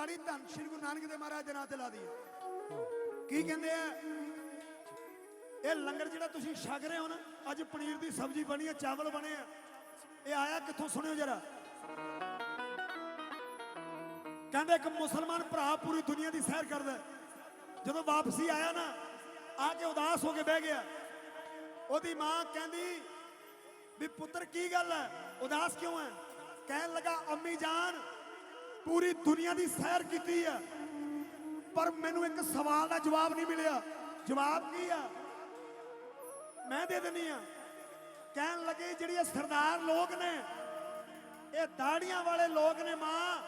ਤਾੜੀ ਧੰਨ ਸ਼੍ਰੀ ਗੁਰੂ ਨਾਨਕ ਦੇਵ ਮਹਾਰਾਜ ਦੇ ਨਾਂ ਤੇ ਲਾ ਦੀ ਕੀ ਕਹਿੰਦੇ ਆ? ਇਹ ਲੰਗਰ ਜਿਹੜਾ ਤੁਸੀਂ ਛਕ ਰਹੇ ਹੋ ਨਾ, ਅੱਜ ਪਨੀਰ ਦੀ ਸਬਜ਼ੀ ਬਣੀ ਹੈ, ਚਾਵਲ ਬਣੇ ਆ। ਇਹ ਆਇਆ ਕਿੱਥੋਂ ਸੁਣਿਓ ਜਰਾ? ਕਹਿੰਦੇ ਇੱਕ ਮੁਸਲਮਾਨ ਭਰਾ ਪੂਰੀ ਦੁਨੀਆ ਦੀ ਸੈਰ ਕਰਦਾ ਜਦੋਂ ਵਾਪਸੀ ਆਇਆ ਨਾ, ਆ ਕੇ ਉਦਾਸ ਹੋ ਕੇ ਬਹਿ ਗਿਆ। ਉਹਦੀ ਮਾਂ ਕਹਿੰਦੀ ਵੀ ਪੁੱਤਰ, ਕੀ ਗੱਲ ਹੈ? ਉਦਾਸ ਕਿਉਂ ਹੈ? ਕਹਿਣ ਲੱਗਾ, ਅੰਮੀ ਜਾਨ ਪੂਰੀ ਦੁਨੀਆ ਦੀ ਸੈਰ ਕੀਤੀ ਹੈ ਪਰ ਮੈਨੂੰ ਇੱਕ ਸਵਾਲ ਦਾ ਜਵਾਬ ਨਹੀਂ ਮਿਲਿਆ। ਜਵਾਬ ਕੀ ਆ? ਮੈਂ ਦੇ ਦਿੰਨੀ ਆ। ਕਹਿਣ ਲੱਗੇ ਜਿਹੜੀ ਇਹ ਸਰਦਾਰ ਲੋਕ ਨੇ, ਇਹ ਦਾੜੀਆਂ ਵਾਲੇ ਲੋਕ ਨੇ ਮਾਂ,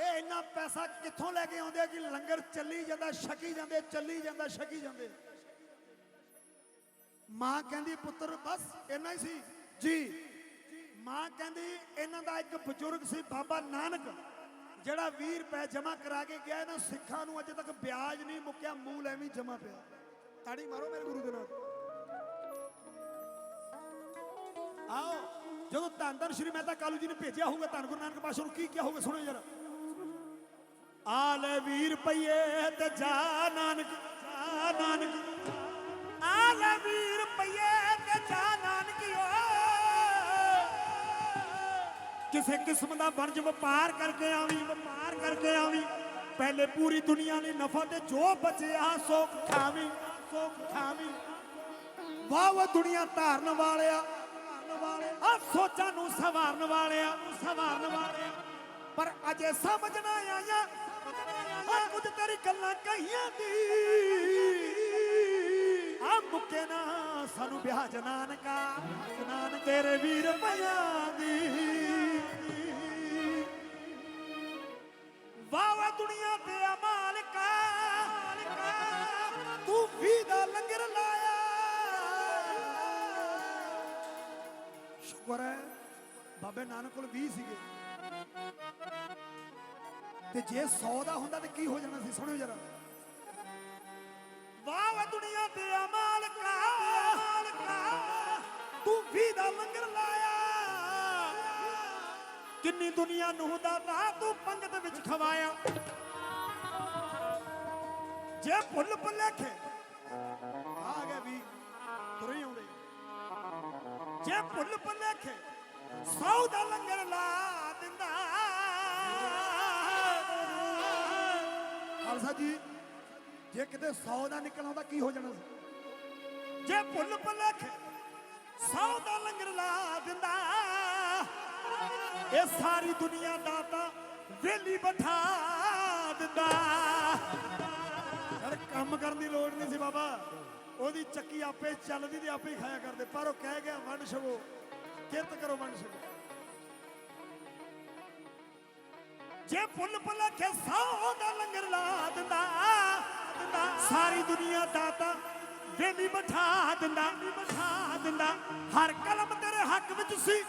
ਇਹ ਇੰਨਾ ਪੈਸਾ ਕਿੱਥੋਂ ਲੈ ਕੇ ਆਉਂਦੇ ਆ ਕਿ ਲੰਗਰ ਚੱਲੀ ਜਾਂਦਾ, ਛਕੀ ਜਾਂਦੇ, ਚੱਲੀ ਜਾਂਦਾ, ਛਕੀ ਜਾਂਦੇ। ਮਾਂ ਕਹਿੰਦੀ, ਪੁੱਤਰ, ਬਸ ਇੰਨਾ ਹੀ ਸੀ। ਜੀ। ਮਾਂ ਕਹਿੰਦੀ, ਇਹਨਾਂ ਦਾ ਇੱਕ ਬਜ਼ੁਰਗ ਸੀ, ਬਾਬਾ ਨਾਨਕ। ਜਿਹੜਾ 20 ਰੁਪਏ ਜਮ੍ਹਾਂ ਕਰਾ ਕੇ ਗਿਆ, ਇਹਨਾਂ ਸਿੱਖਾਂ ਨੂੰ ਅਜੇ ਤੱਕ ਵਿਆਜ ਨਹੀਂ ਮੁੱਕਿਆ, ਮੂਲ ਐਵੇਂ ਜਮ੍ਹਾਂ ਪਿਆ। ਤਾੜੀ ਮਾਰੋ ਮੇਰੇ ਗੁਰੂ ਦੇ ਨਾਲ। ਆਓ, ਜਦੋਂ ਧੰਨ ਧੰਨ ਸ਼੍ਰੀ ਮਹਿਤਾ ਕਾਲੂ ਜੀ ਨੇ ਭੇਜਿਆ ਹੋਊਗਾ ਧੰਨ ਗੁਰੂ ਨਾਨਕ ਪਾਸ਼ਾ ਨੂੰ, ਕੀ ਕਿਹਾ ਹੋਊਗਾ ਸੁਣੋ ਜਰਾ। ਆ ਲੈ 20 ਰੁਪਏ ਤੇ ਜਾ ਨਾਨਕ ਜਾ ਨਾਨਕ। ਕਿਸੇ ਕਿਸਮ ਦਾ ਵਣਜ ਵਪਾਰ ਕਰਕੇ ਆਵੀ, ਵਪਾਰ ਕਰਕੇ ਆਵੀ। ਪਹਿਲੇ ਪੂਰੀ ਦੁਨੀਆ ਲਈ ਨਫਾ ਤੇ ਜੋ ਬਚਿਆ ਸੋ ਖਾਵੀਂ ਸੋ ਖਾਵੀਂ। ਵਾਹ ਵਾਹ, ਦੁਨੀਆ ਧਾਰਨ ਵਾਲਿਆ। ਆ ਸੋਚਾਂ ਨੂੰ ਸਵਾਰਨ ਵਾਲਿਆ ਸਵਾਰਨ ਵਾਲਿਆ। ਪਰ ਅਜੇ ਸਮਝਣਾ ਆਇਆ ਆ ਕੁਝ ਤੇਰੀ ਗੱਲਾਂ ਕਹੀਆਂ ਦੀ। ਆ ਮੁੱਕੇ ਨਾ, ਸਾਨੂੰ ਵਿਆਹ ਜਨਾਨ ਕਾ, ਜਨਾਨ ਤੇਰੇ ਵੀਰ ਪਿਆਂ ਦੀ। ਵਾਹ ਦੁਨੀਆ ਤੇ ਆ ਮਾਲਕਾ ਤੂੰ ਵੀ ਦਾ ਲੰਗਰ ਲਾਇਆ। ਸ਼ੁਕਰ ਹੈ, ਬਾਬੇ ਨਾਨਕ ਕੋਲ 20 ਸੀਗੇ। ਤੇ ਜੇ 100 ਦਾ ਹੁੰਦਾ ਤੇ ਕੀ ਹੋ ਜਾਣਾ ਸੀ? ਸੁਣਿਓ ਜਰਾ। ਵਾਹ ਵਾਹ ਦੁਨੀਆ ਤੇ ਆ ਮਾਲਕਾ ਕਿੰਨੀ ਦੁਨੀਆ ਨੂੰ ਦਾ ਰਾਹ ਤੂੰ ਪੰਗਤ ਵਿੱਚ ਖਵਾਇਆ। ਜੇ ਭੁੱਲ ਭੁਲੇਖੇ, ਆ ਗਿਆ ਵੀ ਤੁਰੇ ਆਉਂਦੇ। ਜੇ ਭੁੱਲ ਭੁਲੇਖੇ, ਸੌ ਦਾ ਲੰਗਰ ਲਾ ਦਿੰਦਾ। ਖਾਲਸਾ ਜੀ, ਜੇ ਕਿਤੇ 100 ਦਾ ਨਿਕਲ ਆਉਂਦਾ, ਕੀ ਹੋ ਜਾਣਾ ਸੀ? ਜੇ ਭੁੱਲ ਭੁਲੇਖੇ, ਸੌ ਦਾ ਲੰਗਰ ਲਾ ਦਿੰਦਾ। ਇਹ ਸਾਰੀ ਦੁਨੀਆ ਦਾ ਤਾਂ ਵੇਲੀ ਬਿਠਾ ਦਿੰਦਾ। ਯਾਰ, ਕੰਮ ਕਰਨ ਦੀ ਲੋੜ ਨਹੀਂ ਸੀ ਬਾਬਾ। ਉਹਦੀ ਚੱਕੀ ਆਪੇ ਚੱਲਦੀ ਤੇ ਆਪੇ ਖਾਇਆ ਕਰਦੇ। ਪਰ ਉਹ ਕਹਿ ਗਿਆ, ਵੰਡ ਛਵੋ ਕਿਰਤ ਕਰੋ, ਵੰਡ ਛਵੋ ਜੇ ਫੁੱਲ ਪੁਲਖੇ ਸੌ ਦਾ ਲੰਗਰ ਲਾ ਦਿੰਦਾ ਦਿੰਦਾ। ਸਾਰੀ ਦੁਨੀਆ ਦਾ ਤਾਂ ਵੇਲੀ ਬਿਠਾ ਦਿੰਦਾ। ਬਿਠਾ ਦਿੰਦਾ। ਹਰ ਕਲਮ ਤੇਰੇ ਹੱਕ ਵਿੱਚ ਸੀ।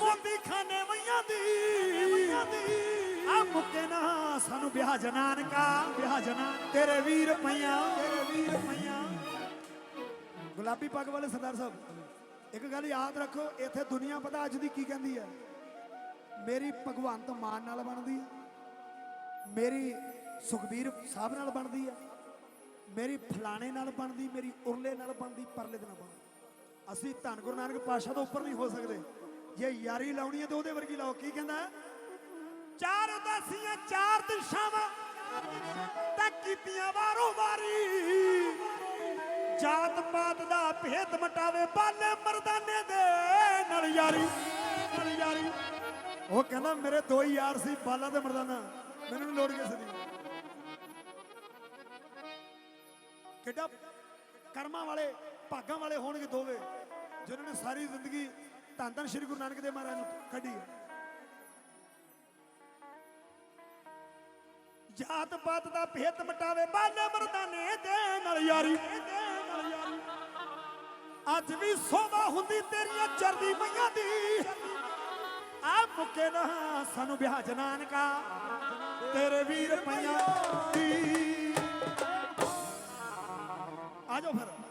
ਮੋਦੀ ਖਾਨੇ ਵਈਆਂ ਦੀ। ਆ ਮੁੱਕੇ ਨਾ, ਸਾਨੂੰ ਵਿਆਹ ਜਨਾਨ ਵਿਆਹ ਜਨਾਨ ਤੇਰੇ ਵੀਰ ਪਈਆਂ। ਤੇਰੇ ਵੀਰ ਪਈਆਂ। ਗੁਲਾਬੀ ਪੱਗ ਵਾਲੇ ਸਰਦਾਰ ਸਾਹਿਬ, ਇੱਕ ਗੱਲ ਯਾਦ ਰੱਖੋ, ਇੱਥੇ ਦੁਨੀਆ ਪਤਾ ਅੱਜ ਦੀ ਕੀ ਕਹਿੰਦੀ ਹੈ? ਮੇਰੀ ਭਗਵੰਤ ਮਾਨ ਨਾਲ ਬਣਦੀ ਹੈ। ਮੇਰੀ ਸੁਖਬੀਰ ਸਾਹਿਬ ਨਾਲ ਬਣਦੀ ਹੈ। ਮੇਰੀ ਫਲਾਣੇ ਨਾਲ ਬਣਦੀ, ਮੇਰੀ ਉਰਲੇ ਨਾਲ ਬਣਦੀ, ਪਰਲੇ ਦੇ ਨਾਲ ਬਣਦੀ। ਅਸੀਂ ਧੰਨ ਗੁਰੂ ਨਾਨਕ ਪਾਤਸ਼ਾਹ ਤੋਂ ਉੱਪਰ ਨਹੀਂ ਹੋ ਸਕਦੇ। ਜੇ ਯਾਰੀ ਲਾਉਣੀ ਹੈ ਤੇ ਉਹਦੇ ਵਰਗੀ ਲਾਓ, ਕੀ ਕਹਿੰਦਾ? ਚਾਰ ਉਦਾਸੀਆਂ, ਚਾਰ ਦਿਸ਼ਾਵਾਂ, ਤਾਂ ਕੀਤੀਆਂ ਵਾਰੋ ਵਾਰੀ। ਜਾਤ ਪਾਤ ਦਾ ਭੇਦ ਮਟਾਵੇ, ਬਾਲੇ ਮਰਦਾਨੇ ਦੇ ਨਾਲ ਯਾਰੀ ਨਾਲ ਯਾਰੀ। ਉਹ ਕਹਿੰਦਾ, ਮੇਰੇ ਦੋ ਹੀ ਯਾਰ ਸੀ, ਬਾਲਾ ਤੇ ਮਰਦਾਨਾ। ਮੈਨੂੰ ਨੀ ਲੋੜ ਕਿਸੇ ਦੀ। ਕਿੱਡਾ ਕਰਮਾਂ ਵਾਲੇ, ਭਾਗਾਂ ਵਾਲੇ ਹੋਣਗੇ ਦੋਵੇਂ, ਜਿਨ੍ਹਾਂ ਨੇ ਸਾਰੀ ਜ਼ਿੰਦਗੀ ਧੰਨ ਧੰਨ ਸ਼੍ਰੀ ਗੁਰੂ ਨਾਨਕ ਦੇਵ ਮਹਾਰਾਜ ਨੂੰ ਕੱਢੀ ਹੈ। ਜਾਤ ਪਾਤ ਦਾ ਭੇਤ ਮਟਾਵੇ, ਬਾਲੇ ਮਰਦਾਨੇ ਦੇ ਨਾਲ ਯਾਰੀ। ਅੱਜ ਵੀ ਸੋਭਾ ਹੁੰਦੀ ਤੇਰੀਆਂ ਚਰਦੀ ਮਈਆਂ ਦੀ। ਆ ਮੁੱਕੇ ਨਾ, ਸਾਨੂੰ ਵਿਆਹ ਜਨਾਨ ਕਾ। ਤੇਰੇ ਵੀਰ ਪਈਆਂ ਦੀ। ਆ ਜਾਓ ਫਿਰ।